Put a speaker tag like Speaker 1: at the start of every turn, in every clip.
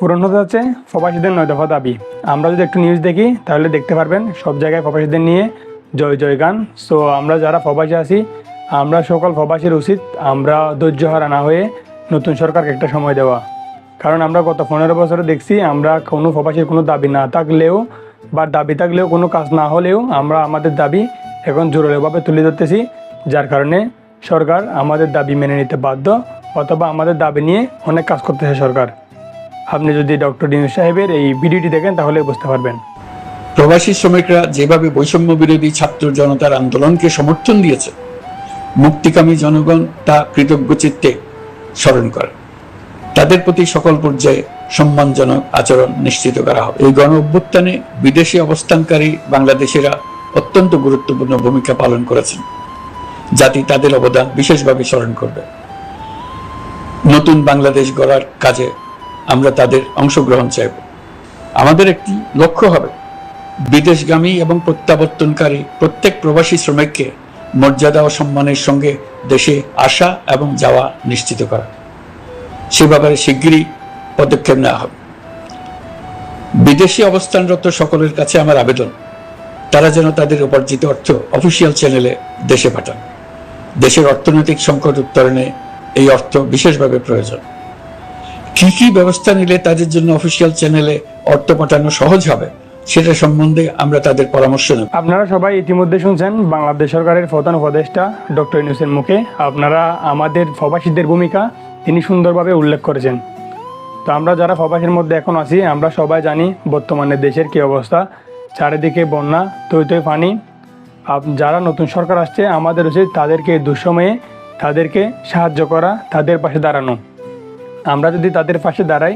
Speaker 1: পূরণ হতে যাচ্ছে প্রবাসীদের নয় দফা দাবি। আমরা যদি একটু নিউজ দেখি, তাহলে দেখতে পারবেন সব জায়গায় প্রবাসীদের নিয়ে জয় জয় গান। সো আমরা যারা প্রবাসী আছি, আমরা সকল প্রবাসীর উচিত আমরা ধৈর্য হারা না হয়ে নতুন সরকারকে একটা সময় দেওয়া। কারণ আমরা গত পনেরো বছরে দেখছি আমরা কোনো প্রবাসীর কোনো দাবি না থাকলেও বা দাবি থাকলেও কোনো কাজ না হলেও আমরা আমাদের দাবি এখন জোরালোভাবে তুলে ধরতেছি, যার কারণে সরকার আমাদের দাবি মেনে নিতে বাধ্য অথবা আমাদের দাবি নিয়ে অনেক কাজ করতেছে সরকার। আপনি যদি ডক্টর ডিনু সাহেবের এই ভিডিওটি দেখেন, তাহলে বুঝতে পারবেন।
Speaker 2: প্রবাসী শ্রমিকরা যেভাবে বৈষম্য বিরোধী ছাত্র জনতার আন্দোলনকে সমর্থন দিয়েছে, মুক্তিকামী জনগণ তা কৃতজ্ঞ চিত্তে স্মরণ করে। তাদের প্রতি সকল পর্যায়ে সম্মানজনক আচরণ নিশ্চিত করা হবে। এই গণ অভ্যুত্থানে বিদেশি অবস্থানকারী বাংলাদেশিরা অত্যন্ত গুরুত্বপূর্ণ ভূমিকা পালন করেছেন। জাতি তাদের অবদান বিশেষভাবে স্মরণ করবে। নতুন বাংলাদেশ গড়ার কাজে আমরা তাদের অংশগ্রহণ চাইব। আমাদের একটি লক্ষ্য হবে, বিদেশগামী এবং প্রত্যাবর্তনকারী প্রত্যেক প্রবাসী শ্রমিককে মর্যাদা ও সম্মানের সঙ্গে দেশে আসা এবং যাওয়া নিশ্চিত করা। সে ব্যাপারে শিগগিরই পদক্ষেপ নেওয়া হবে। বিদেশি অবস্থানরত সকলের কাছে আমার আবেদন, তারা যেন তাদের উপার্জিত অর্থ অফিসিয়াল চ্যানেলে দেশে পাঠান। দেশের অর্থনৈতিক সংকট উত্তরণে এই অর্থ বিশেষভাবে প্রয়োজন। কি কি ব্যবস্থা নিলে তাদের জন্য অফিসিয়াল চ্যানেলে অর্থ পাঠানো সহজ হবে, সেটা সম্বন্ধে আমরা তাদের পরামর্শ নেব।
Speaker 1: আপনারা সবাই ইতিমধ্যে শুনছেন বাংলাদেশ সরকারের প্রধান উপদেষ্টা ডক্টর ইউনুসের মুখে। আপনারা আমাদের প্রবাসীদের ভূমিকা তিনি সুন্দরভাবে উল্লেখ করেছেন। তো আমরা যারা প্রবাসীর মধ্যে এখন আছি, আমরা সবাই জানি বর্তমানে দেশের কী অবস্থা। চারিদিকে বন্যা, তৈ তৈ পানি। যারা নতুন সরকার আসছে, আমাদের উচিত তাদেরকে দুঃসময়ে তাদেরকে সাহায্য করা, তাদের পাশে দাঁড়ানো। আমরা যদি তাদের পাশে দাঁড়াই,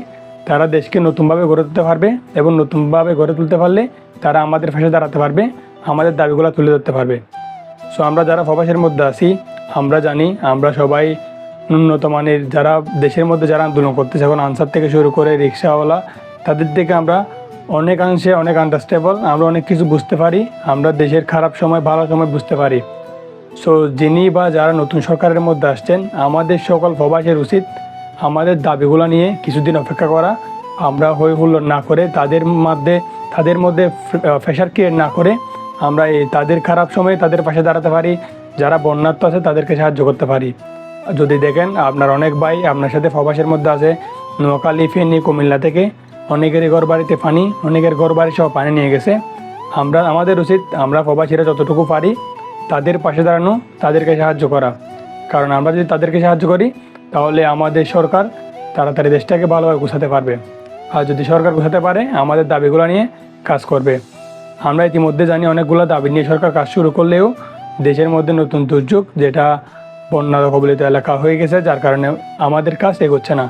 Speaker 1: তারা দেশকে নতুনভাবে গড়ে তুলতে পারবে এবং নতুনভাবে গড়ে তুলতে পারলে তারা আমাদের পাশে দাঁড়াতে পারবে, আমাদের দাবিগুলো তুলে ধরতে পারবে। সো আমরা যারা প্রবাসের মধ্যে আছি, আমরা জানি, আমরা সবাই উন্নত মানের যারা দেশের মধ্যে যারা আন্দোলন করতেছে, এখন আনসার থেকে শুরু করে রিক্সাওয়ালা, তাদের থেকে আমরা অনেকাংশে অনেক আন্ডারস্টেবল আমরা অনেক কিছু বুঝতে পারি, আমরা দেশের খারাপ সময়, ভালো সময় বুঝতে পারি। সো যিনি বা যারা নতুন সরকারের মধ্যে আসছেন, আমাদের সকল প্রবাসের উচিত আমাদের দাবিগুলো নিয়ে কিছুদিন অপেক্ষা করা। আমরা হই হুল্লোড় না করে তাদের মধ্যে তাদের মধ্যে প্রেশার ক্রিয়েট না করে আমরা এই তাদের খারাপ সময়ে তাদের পাশে দাঁড়াতে পারি, যারা বন্যার্থ আছে তাদেরকে সাহায্য করতে পারি। যদি দেখেন আপনার অনেক ভাই আপনার সাথে ফবাসের মধ্যে আছে, নোয়াখালী, ফেনী, কুমিল্লা থেকে অনেকেরই ঘর বাড়িতে পানি, অনেকের ঘর বাড়ি সব পানি নিয়ে গেছে। আমরা, আমাদের উচিত আমরা প্রবাসীরা যতটুকু পারি তাদের পাশে দাঁড়ানো, তাদেরকে সাহায্য করা। কারণ আমরা যদি তাদেরকে সাহায্য করি তাহলে আমাদের সরকার তাড়াতাড়ি দেশটাকে ভালোভাবে গুছাতে পারবে। আর যদি সরকার গুছাতে পারে, আমাদের দাবিগুলো নিয়ে কাজ করবে। আমরা ইতিমধ্যে জানি অনেকগুলো দাবি নিয়ে সরকার কাজ শুরু করলেও দেশের মধ্যে নতুন দুর্যোগ যেটা বন্যা কবলিত এলাকা হয়ে গেছে, যার কারণে আমাদের কাজ এগোচ্ছে না।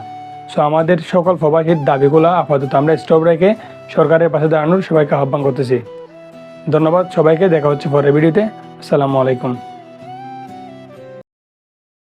Speaker 1: সো আমাদের সকল প্রবাসীর দাবিগুলো আপাতত আমরা স্টপ রেখে সরকারের পাশে দাঁড়ানোর সবাইকে আহ্বান করতেছি। ধন্যবাদ সবাইকে, দেখা হচ্ছে পরের ভিডিওতে। আসসালামু আলাইকুম।